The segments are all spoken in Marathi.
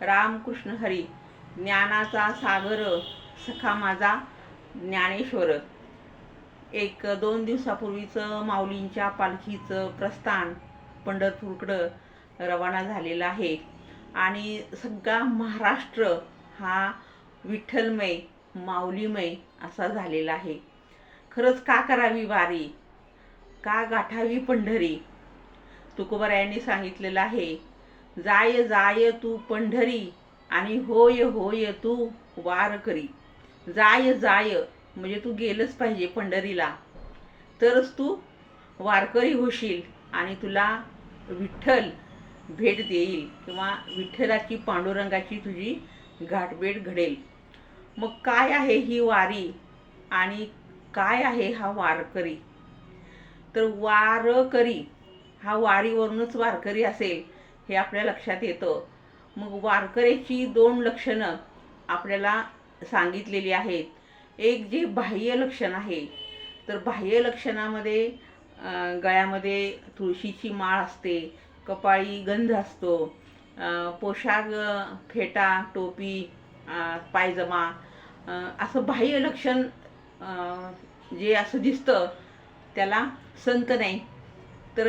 रामकृष्ण हरी ज्ञानाचा सागर सखा माझा ज्ञानेश्वर. एक दोन दिवसापूर्वीचं माऊलींच्या पालखीचं प्रस्थान पंढरपूरकडं रवाना झालेलं आहे. आणि सगळा महाराष्ट्र हा विठ्ठलमय माऊलीमय असा झालेला आहे. खरंच का करावी वारी? का गाठावी पंढरी? तुकोबरायांनी सांगितलेलं आहे जाय जाय तू पंढरी आणि होय होय तू वार करी जाय जाय म्हणजे तू गेलंच पाहिजे पंढरीला. तरच तू वारकरी होशील आणि तुला विठ्ठल भेट देईल किंवा विठ्ठलाची पांडुरंगाची तुझी गाठभेट घडेल. मग काय आहे ही वारी आणि काय आहे हा वारकरी? तर वारकरी हा वारीवरूनच वारकरी असेल. हे आपल्या लक्षात येतं. मग वारकऱ्याची दोन लक्षणं आपल्याला सांगितलेली आहेत. एक जे बाह्य लक्षण आहे तर बाह्य लक्षणामध्ये गळ्यामध्ये तुळशीची माळ असते कपाळी गंध असतो पोशाख फेटा टोपी पायजमा असं बाह्य लक्षण जे असं दिसतं त्याला संत नाही. तर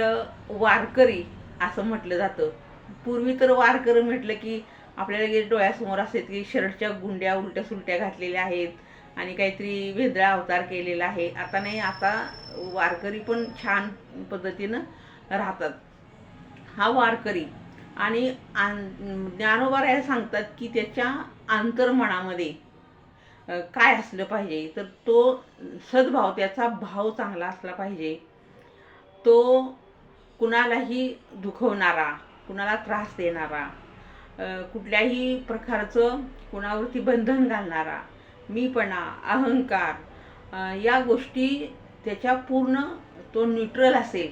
वारकरी असं म्हटलं जातं. पूर्वी तर वारकरी म्हटलं की आपल्याला जे डोळ्यासमोर असेल की शर्टच्या गुंड्या उलट्या सुलट्या घातलेल्या आहेत आणि काहीतरी वेदळा अवतार केलेला आहे. आता नाही आता वारकरी पण छान पद्धतीनं राहतात. हा वारकरी आणि आन- ज्ञानोबा राय सांगतात की त्याच्या अंतर्मनामध्ये काय असलं पाहिजे? तर तो सद्भाव त्याचा भाव चांगला असला पाहिजे. तो कुणालाही दुखवणारा कुणाला त्रास देणारा कुठल्याही प्रकारचं कुणावरती बंधन घालणारा मीपणा अहंकार या गोष्टी त्याच्या पूर्ण तो न्यूट्रल असेल.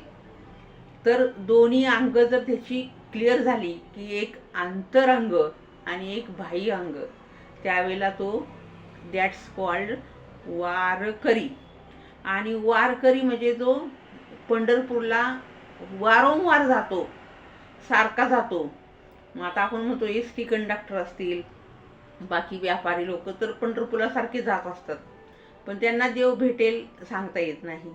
तर दोन्ही अंग जर त्याची क्लिअर झाली की एक आंतरंग आणि एक बाह्य अंग त्यावेळेला तो दॅट्स कॉल्ड वारकरी. आणि वारकरी म्हणजे जो पंढरपूरला वारंवार जातो. सारखा जातो. मग आता आपण म्हणतो एस टी कंडक्टर असतील बाकी व्यापारी लोक तर पंढरपुरासारखे जात असतात. पण त्यांना देव भेटेल सांगता येत नाही.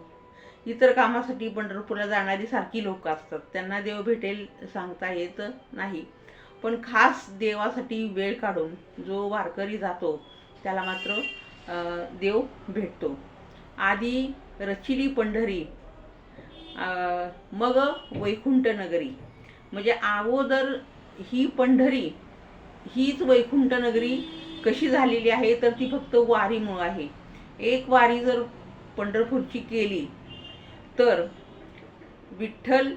इतर कामासाठी पंढरपूरला जाणारी सारखी लोक असतात. त्यांना देव भेटेल सांगता येत नाही. पण खास देवासाठी वेळ काढून जो वारकरी जातो त्याला मात्र देव भेटतो. आधी रचिली पंढरी मग वैकुंठ नगरी म्हणजे अगोदर ही पंढरी हीच वैकुंठ नगरी कशी झालेली आहे तर ती फक्त वारीमुळं आहे. एक वारी जर पंढरपूरची केली तर विठ्ठल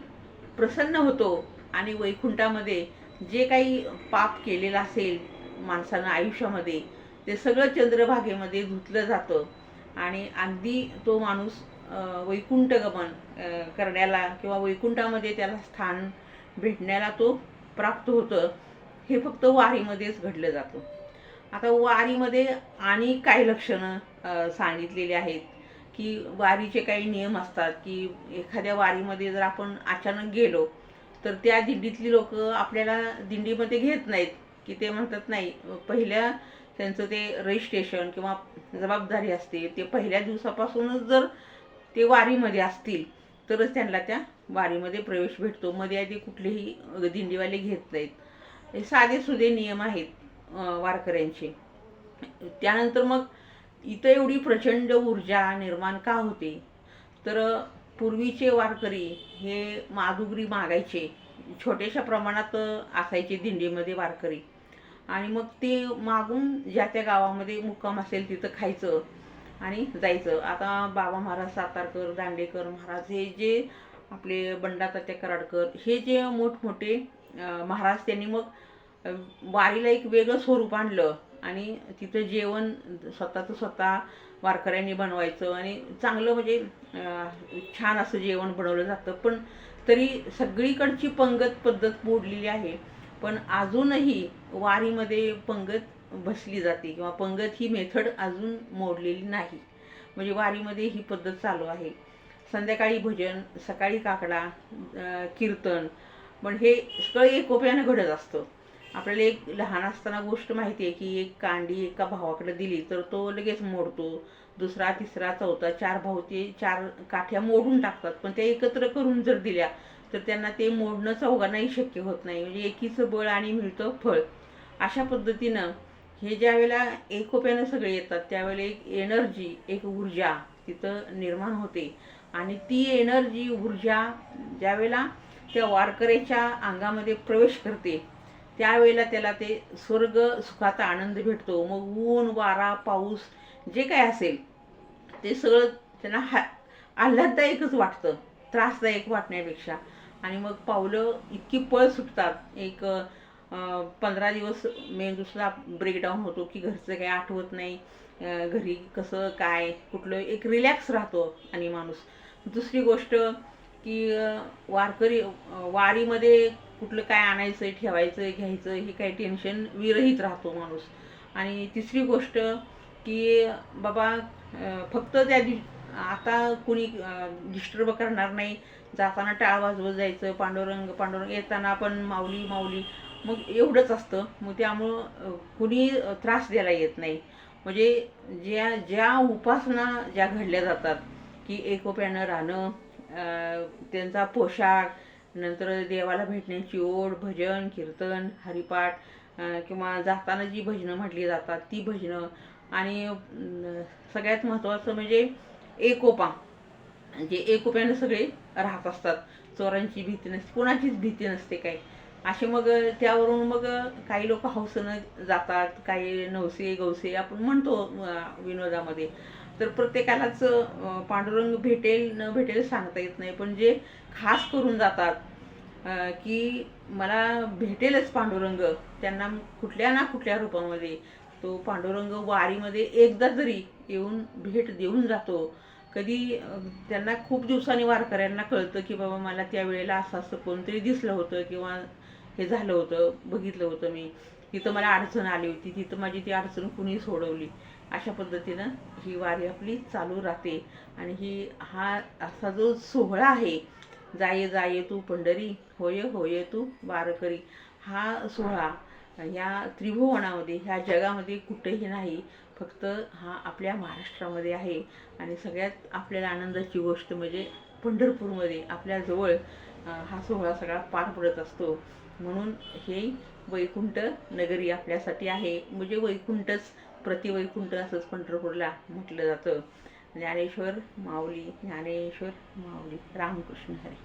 प्रसन्न होतो आणि वैकुंठामध्ये जे काही पाप केलेलं असेल माणसानं आयुष्यामध्ये ते सगळं चंद्रभागेमध्ये धुतलं जातं. आणि अगदी तो माणूस वैकुंठगमन करण्याला किंवा वैकुंठामध्ये त्याला स्थान भेटण्याला तो प्राप्त होतं. हे फक्त वारीमध्येच घडलं जातं. आता वारीमध्ये आणि काही लक्षणं सांगितलेली आहेत की वारीचे काही नियम असतात की एखाद्या वारीमध्ये जर आपण अचानक गेलो तर त्या दिंडीतली लोक आपल्याला दिंडीमध्ये घेत नाहीत की ते म्हणतात नाही पहिल्या त्यांचं ते रजिस्ट्रेशन किंवा जबाबदारी असते ते पहिल्या दिवसापासूनच जर ते वारीमध्ये असतील तरच त्यांना त्या वारीमध्ये प्रवेश भेटतो. मध्ये आधी कुठलेही दिंडीवाले घेत नाहीत. हे साधे सुधे नियम आहेत वारकऱ्यांचे. त्यानंतर मग इथं एवढी प्रचंड ऊर्जा निर्माण का होते? तर पूर्वीचे वारकरी हे मादुगरी मागायचे. छोट्याशा प्रमाणात असायचे दिंडीमध्ये वारकरी. आणि मग ते मागून ज्या त्या गावामध्ये मुक्काम असेल तिथं खायचं. आणि जायचं. आता बाबा महाराज सातारकर दांडेकर महाराज हे जे आपले बंडातात्या कराडकर हे जे मोठमोठे महाराज त्यांनी मग वारीला एक वेगळं स्वरूप आणलं आणि तिथं जेवण स्वतःचं स्वतः वारकऱ्यांनी बनवायचं आणि चांगलं म्हणजे छान असं जेवण बनवलं जातं. पण तरी सगळीकडची पंगत पद्धत मोडलेली आहे. पण अजूनही वारीमध्ये पंगत बसली जाते किंवा पंगत ही मेथड अजून मोडलेली नाही. म्हणजे वारीमध्ये ही पद्धत चालू आहे. संध्याकाळी भजन सकाळी काकडा कीर्तन पण हे सगळं एकोप्यानं घडत असतं. आपल्याला एक लहान असताना गोष्ट माहिती आहे की एक कांडी एका भावाकडे दिली तर तो लगेच मोडतो. दुसरा तिसरा चौथा चार भाऊ ते चार काठ्या मोडून टाकतात. पण त्या एकत्र करून जर दिल्या तर त्यांना ते मोडणं चौघांनाही शक्य होत नाही. म्हणजे एकीचं बळ आणि मिळतं फळ. अशा पद्धतीनं हे ज्या वेळेला एकोप्यानं सगळे येतात त्यावेळेला एक एनर्जी एक ऊर्जा तिथं निर्माण होते. आणि ती एनर्जी ऊर्जा ज्यावेळेला त्या वारकऱ्याच्या अंगामध्ये प्रवेश करते त्यावेळेला त्याला ते स्वर्ग सुखाचा आनंद भेटतो. मग ऊन वारा पाऊस जे काय असेल ते सगळं त्यांना हा आल्हाददायकच वाटतं त्रासदायक वाटण्यापेक्षा. आणि मग पावलं इतकी पळ सुटतात. एक पंधरा दिवस मेंदूसला ब्रेकडाऊन होतो की घरचं काही आठवत नाही. घरी कसं काय कुठलं एक रिलॅक्स राहतो आणि माणूस. दुसरी गोष्ट की वारकरी वारीमध्ये कुठलं काय आणायचं ठेवायचं घ्यायचं हे काही टेन्शन विरहित राहतो माणूस. आणि तिसरी गोष्ट की बाबा फक्त त्या दि आता कुणी डिस्टर्ब करणार नाही. जाताना टाळ वाजवत जायचं पांडुरंग पांडुरंग येताना पण माऊली माऊली मग एवढंच असतं. मग त्यामुळं कुणी त्रास द्यायला येत नाही. म्हणजे ज्या ज्या उपासना ज्या घडल्या जातात की एकोप्यानं राहणं त्यांचा पोशाख नंतर देवाला भेटण्याची ओढ भजन कीर्तन हरिपाठ किंवा जाताना जी भजनं म्हटली जातात ती भजनं. आणि सगळ्यात महत्त्वाचं म्हणजे एकोपा. जे एकोप्यानं सगळे राहत असतात. चोरांची भीती नसते कोणाचीच भीती नसते काय असे मग त्यावरून मग काही लोक हौसनं जातात काही नवसे गवसे आपण म्हणतो विनोदामध्ये. तर प्रत्येकालाच पांडुरंग भेटेल न भेटेल सांगता येत नाही. पण जे खास करून जातात की मला भेटेलच पांडुरंग त्यांना कुठल्या ना कुठल्या रूपामध्ये. तो पांडुरंग वारीमध्ये एकदा जरी येऊन भेट देऊन जातो कधी त्यांना खूप दिवसांनी वारकऱ्यांना कळतं की बाबा मला त्या वेळेला असं असं कोणतरी दिसलं होतं किंवा हे झालं होतं बघितलं होतं मी. तिथं मला अडचण आली होती. तिथं माझी ती अडचण कुणी सोडवली. अशा पद्धतीनं ही वारी आपली चालू राहते. आणि ही हा असा जो सोहळा आहे जाये जाये तू पंढरी होय होय तू वारकरी हा सोहळा या त्रिभुवनामध्ये ह्या जगामध्ये कुठेही नाही. फक्त हा आपल्या महाराष्ट्रामध्ये आहे. आणि सगळ्यात आपल्याला आनंदाची गोष्ट म्हणजे पंढरपूरमध्ये आपल्याजवळ हा सोहळा सगळा पार पडत असतो. म्हणून हे वैकुंठ नगरी आपल्यासाठी आहे. म्हणजे वैकुंठच प्रतिवैकुंठ असंच पंढरपूरला म्हटलं जातं. ज्ञानेश्वर माऊली ज्ञानेश्वर माऊली. रामकृष्ण हरी.